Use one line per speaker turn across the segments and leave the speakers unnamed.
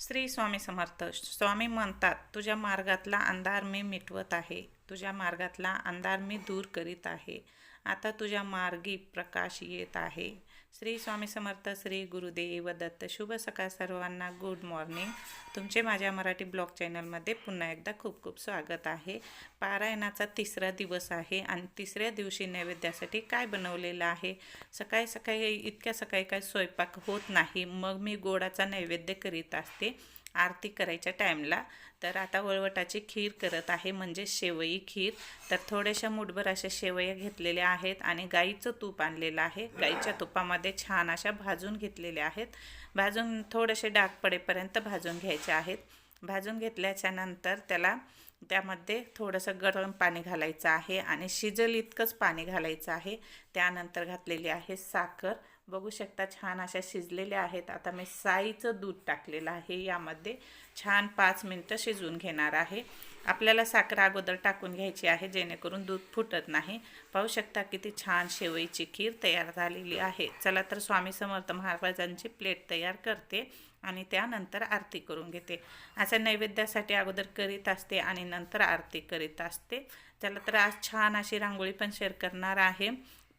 श्री स्वामी समर्थ स्वामी म्हणतात तुझ्या मार्गातला अंधार मी मिटवत आहे. तुझ्या मार्गातला अंधार मी दूर करीत आहे. आता तुझ्या मार्गी प्रकाश येत आहे. श्री स्वामी समर्थ श्री गुरुदेव दत्त शुभ सकाळ सर्वांना गुड मॉर्निंग तुमचे माझ्या मराठी ब्लॉग चॅनलमध्ये पुन्हा एकदा खूप खूप स्वागत आहे. पारायणाचा तिसरा दिवस आहे आणि तिसऱ्या दिवशी नैवेद्यासाठी काय बनवलेलं आहे? सकाळी सकाळी इतक्या सकाळी काय स्वयंपाक होत नाही. मग मी गोडाचा नैवेद्य करीत असते. आरती करायच्या टाईमला तर आता वळवटाची खीर करत आहे म्हणजे शेवई खीर. तर थोड्याशा मुठभर अशा शेवया घेतलेल्या आहेत आणि गाईचं तूप आणलेलं आहे. गाईच्या तुपामध्ये छान अशा भाजून घेतलेल्या आहेत. भाजून थोडेसे डाग पडेपर्यंत भाजून घ्यायचे आहेत. भाजून घेतल्याच्या नंतर त्याला त्यामध्ये थोडंसं गरम पाणी घालायचं आहे आणि शिजल इतकंच पाणी घालायचं आहे. त्यानंतर घातलेली आहे साखर. बघू शकता छान अशा शिजलेल्या आहेत. आता मी साईचं दूध टाकलेलं आहे. यामध्ये छान पाच मिनटं शिजवून घेणार आहे. आपल्याला साखर अगोदर टाकून घ्यायची आहे जेणेकरून दूध फुटत नाही. पाहू शकता किती छान शेवईची खीर तयार झालेली आहे. चला तर स्वामी समर्थ महाराजांची प्लेट तयार करते आणि त्यानंतर आरती करून घेते. असं नैवेद्यासाठी अगोदर करीत असते आणि नंतर आरती करीत असते. चला तर आज छान अशी रांगोळी पण शेअर करणार आहे.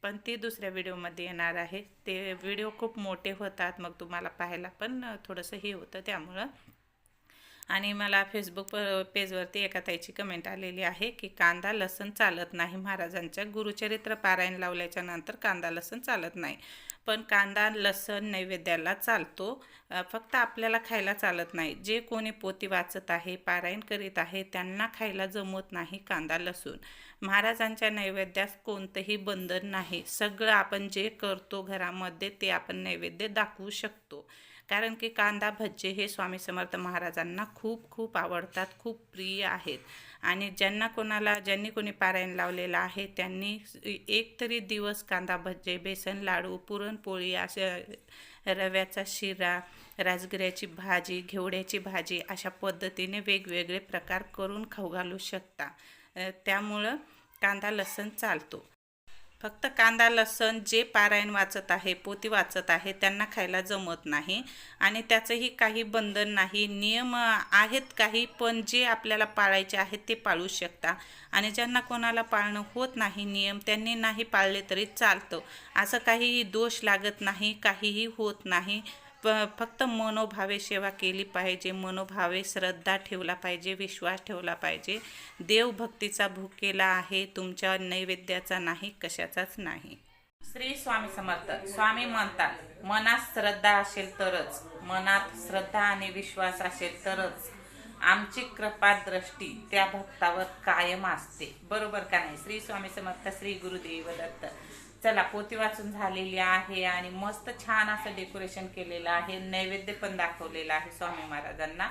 पण ती दुसऱ्या व्हिडिओमध्ये येणार आहे. ते व्हिडिओ खूप मोठे होतात मग तुम्हाला पाहायला पण थोडंसं हे होतं त्यामुळं. आणि मला फेसबुक पेजवरती एका ताईची कमेंट आलेली आहे की कांदा लसण चालत नाही महाराजांच्या. गुरुचरित्र पारायण लावल्याच्या नंतर कांदा लसण चालत नाही. पण कांदा लसण नैवेद्याला चालतो. फक्त आपल्याला खायला चालत नाही. जे कोणी पोती वाचत आहे पारायण करीत आहे त्यांना खायला जमत नाही कांदा लसूण. महाराजांच्या नैवेद्यास कोणतंही बंधन नाही. सगळं आपण जे करतो घरामध्ये ते आपण नैवेद्य दाखवू शकतो. कारण की कांदा भज्जे हे स्वामी समर्थ महाराजांना खूप खूप आवडतात खूप प्रिय आहेत. आणि ज्यांना कोणाला ज्यांनी कोणी पारायण लावलेलं आहे त्यांनी एक तरी दिवस कांदा भज्जे बेसन लाडू पुरणपोळी अशा रव्याचा शिरा राजगिऱ्याची भाजी घेवड्याची भाजी अशा पद्धतीने वेगवेगळे प्रकार करून खाऊ घालू शकता. त्यामुळं कांदा लसण चालतो. फक्त कांदा लसण जे पारायण वाचत आहे पोती वाचत आहे त्यांना खायला जमत नाही. आणि त्याचंही काही बंधन नाही. नियम आहेत काही पण जे आपल्याला पाळायचे आहेत ते पाळू शकता. आणि ज्यांना कोणाला पाळणं होत नाही नियम त्यांनी नाही पाळले तरी चालतं. असं काहीही दोष लागत नाही काहीही होत नाही. प फक्त मनोभावे सेवा केली पाहिजे मनोभावे श्रद्धा ठेवला पाहिजे विश्वास ठेवला पाहिजे. देवभक्तीचा भूकेला आहे तुमच्या नैवेद्याचा नाही कशाचाच नाही. श्री स्वामी समर्थ स्वामी म्हणतात मनात श्रद्धा असेल तरच मनात श्रद्धा आणि विश्वास असेल तरच आमची कृपा दृष्टी त्या भक्तावर कायम असते. बरोबर का नाही? श्री स्वामी समर्थ श्री गुरुदेव दत्त. चला पोती वाचून झालेली आहे आणि मस्त छान असं डेकोरेशन केलेलं आहे. नैवेद्य पण दाखवलेलं आहे स्वामी महाराजांना.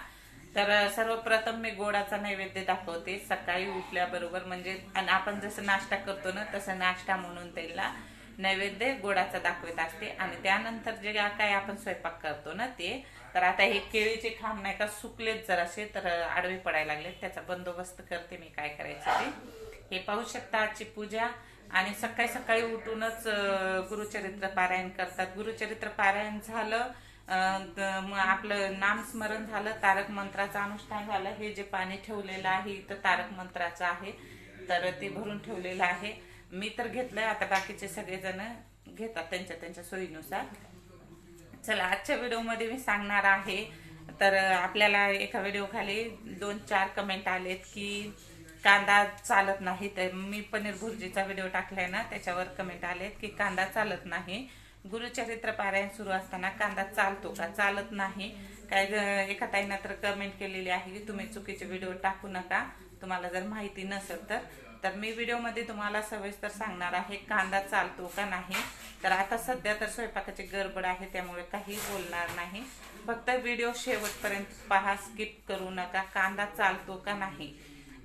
तर सर्वप्रथम मी गोडाचा नैवेद्य दाखवते. सकाळी उठल्याबरोबर म्हणजे आणि आपण जसं नाश्ता करतो ना तसं नाश्ता म्हणून त्याला नैवेद्य गोडाचा दाखवत असते. आणि त्यानंतर जे काय आपण स्वयंपाक करतो ना ते तर आता हे केळीचे खांब नाही का सुकलेत जरासे तर आडवे पडायला लागले त्याचा बंदोबस्त करते मी. काय करायचं ते? हे पाहू शकता आजची पूजा. आणि सकाळी सकाळी उठूनच गुरुचरित्र पारायण करतात. गुरुचरित्र पारायण झालं आपलं नामस्मरण झालं तारक मंत्राचं अनुष्ठान झालं. हे जे पाणी ठेवलेलं आहे इथं तारक मंत्राचं आहे. तर ते भरून ठेवलेलं आहे. मी तर घेतलंय आता बाकीचे सगळेजण घेतात त्यांच्या त्यांच्या सोयीनुसार. चला आजच्या व्हिडिओमध्ये मी सांगणार आहे. तर आपल्याला एका व्हिडिओ खाली दोन चार कमेंट आलेत की कांदा चालत नाही. तर मी पनीर भुर्जीचा व्हिडिओ टाकलाय ना त्याच्यावर कमेंट आलेत की कांदा चालत नाही. गुरुचरित्र पारायण सुरू असताना कांदा चालतो का? चालत नाही. काय एका ताईनं तर कमेंट केलेली आहे की तुम्ही चुकीचे व्हिडिओ टाकू नका. तुम्हाला जर माहिती नसेल तर. तर मी व्हिडिओमध्ये तुम्हाला सविस्तर सांगणार आहे कांदा चालतो का नाही? तर आता सध्या तर स्वयंपाकाची गडबड आहे त्यामुळे काही बोलणार नाही. फक्त व्हिडिओ शेवटपर्यंत पहा स्किप करू नका. कांदा चालतो का नाही?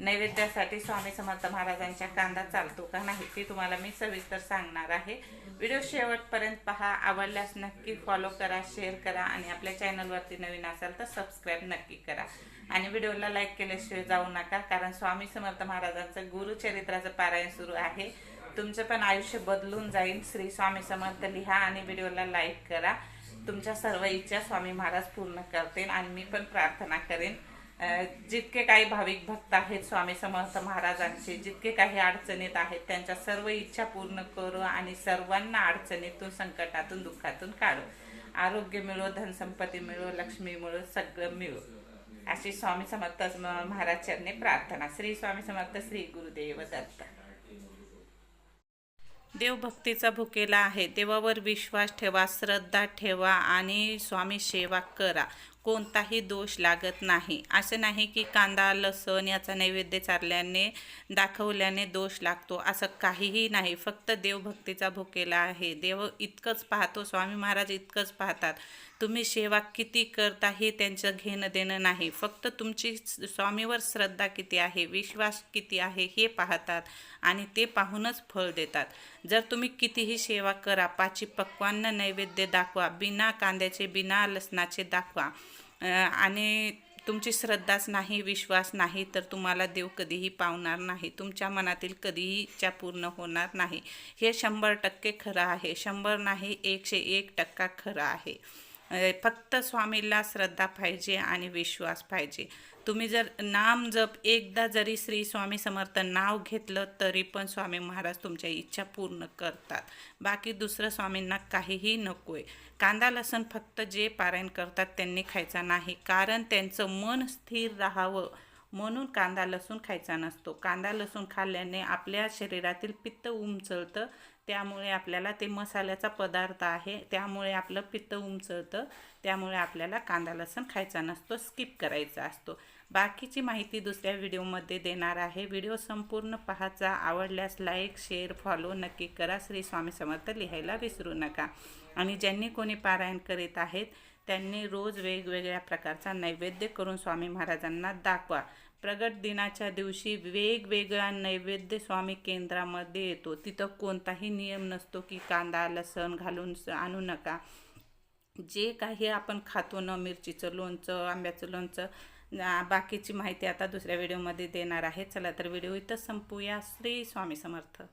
नैवेद्यासाठी स्वामी समर्थ महाराजांच्या कांदा चालतो का नाही ते तुम्हाला मी सविस्तर सांगणार आहे. व्हिडिओ शेवटपर्यंत पहा. आवडल्यास नक्की फॉलो करा शेअर करा आणि आपल्या चॅनलवरती नवीन असाल तर सबस्क्राईब नक्की करा. आणि व्हिडिओला लाईक केल्याशिवाय जाऊ नका कारण स्वामी समर्थ महाराजांचं गुरुचरित्राचं पारायण सुरू आहे. तुमचं पण आयुष्य बदलून जाईल. श्री स्वामी समर्थ लिहा आणि व्हिडिओला लाईक करा. तुमच्या सर्व इच्छा स्वामी महाराज पूर्ण करतील आणि मी पण प्रार्थना करेन. जितके काही भाविक भक्त आहेत स्वामी समर्थ महाराजांचे जितके काही अडचणीत आहेत त्यांच्या सर्व इच्छा पूर्ण करू आणि सर्वांना अडचणीतून संकटातून दुःखातून काढू. आरोग्य मिळो धनसंपत्ती मिळो लक्ष्मी मिळो सगळं मिळो. अशी स्वामी समर्थ महाराज चरणी प्रार्थना. श्री स्वामी समर्थ श्री गुरुदेव दत्त. देवभक्तीचा भुकेला आहे. देवावर विश्वास ठेवा श्रद्धा ठेवा आणि स्वामी सेवा करा. कोणताही दोष लागत नाही. असं नाही की कांदा लसण याचा नैवेद्य चारल्याने दाखवल्याने दोष लागतो. असं काहीही नाही. फक्त देवभक्तीचा भुकेला आहे. देव इतकंच पाहतो स्वामी महाराज इतकंच पाहतात. तुम्ही सेवा किती करता हे त्यांचं घेणं देणं नाही. फक्त तुमची स्वामीवर श्रद्धा किती आहे विश्वास किती आहे हे पाहतात आणि ते पाहूनच फळ देतात. जर तुम्ही कितीही सेवा करा पाची पक्वान्न नैवेद्य दाखवा बिना कांद्याचे बिना लसणाचे दाखवा आणि तुमची श्रद्धाच नाही विश्वास नाही तर तुम्हाला देव कधीही पावणार नाही. तुमच्या मनातील कधीही इच्छा पूर्ण होणार नाही. हे शंभर टक्के खरं आहे. शंभर नाही एकशे एक टक्का खरं आहे. फक्त स्वामीला श्रद्धा पाहिजे आणि विश्वास पाहिजे. तुम्ही जर नाम जप एकदा जरी श्री स्वामी समर्थ नाव घेतलं तरी पण स्वामी महाराज तुमच्या इच्छा पूर्ण करतात. बाकी दुसरं स्वामींना काहीही नको आहे कांदा लसण फक्त जे पारायण करतात त्यांनी खायचा नाही. कारण त्यांचं मन स्थिर राहावं. म्हणून कांदा लसूण खायचा नसतो. कांदा लसूण खाल्ल्याने आपल्या शरीरातील पित्त उमचळतं. त्यामुळे आपल्याला ते मसाल्याचा पदार्थ आहे. त्यामुळे आपलं पित्त उमचळतं त्यामुळे आपल्याला कांदा लसण खायचा नसतो स्किप करायचा असतो. बाकीची माहिती दुसऱ्या व्हिडिओमध्ये देणार आहे. व्हिडिओ संपूर्ण पाहायचा आवडल्यास लाईक शेअर फॉलो नक्की करा. श्री स्वामी समर्थ लिहायला विसरू नका. आणि ज्यांनी कोणी पारायण करीत आहेत त्यांनी रोज वेगवेगळ्या प्रकारचा नैवेद्य करून स्वामी महाराजांना दाखवा. प्रगट दिनाच्या दिवशी वेगवेगळा नैवेद्य स्वामी केंद्रामध्ये येतो. तिथं कोणताही नियम नसतो की कांदा लसण घालून स- आणू नका. जे काही आपण खातो ना मिरचीचं लोणचं आंब्याचं लोणचं बाकीची माहिती आता दुसऱ्या व्हिडिओमध्ये देणार आहे. चला तर व्हिडिओ इथं संपूया. श्री स्वामी समर्थ.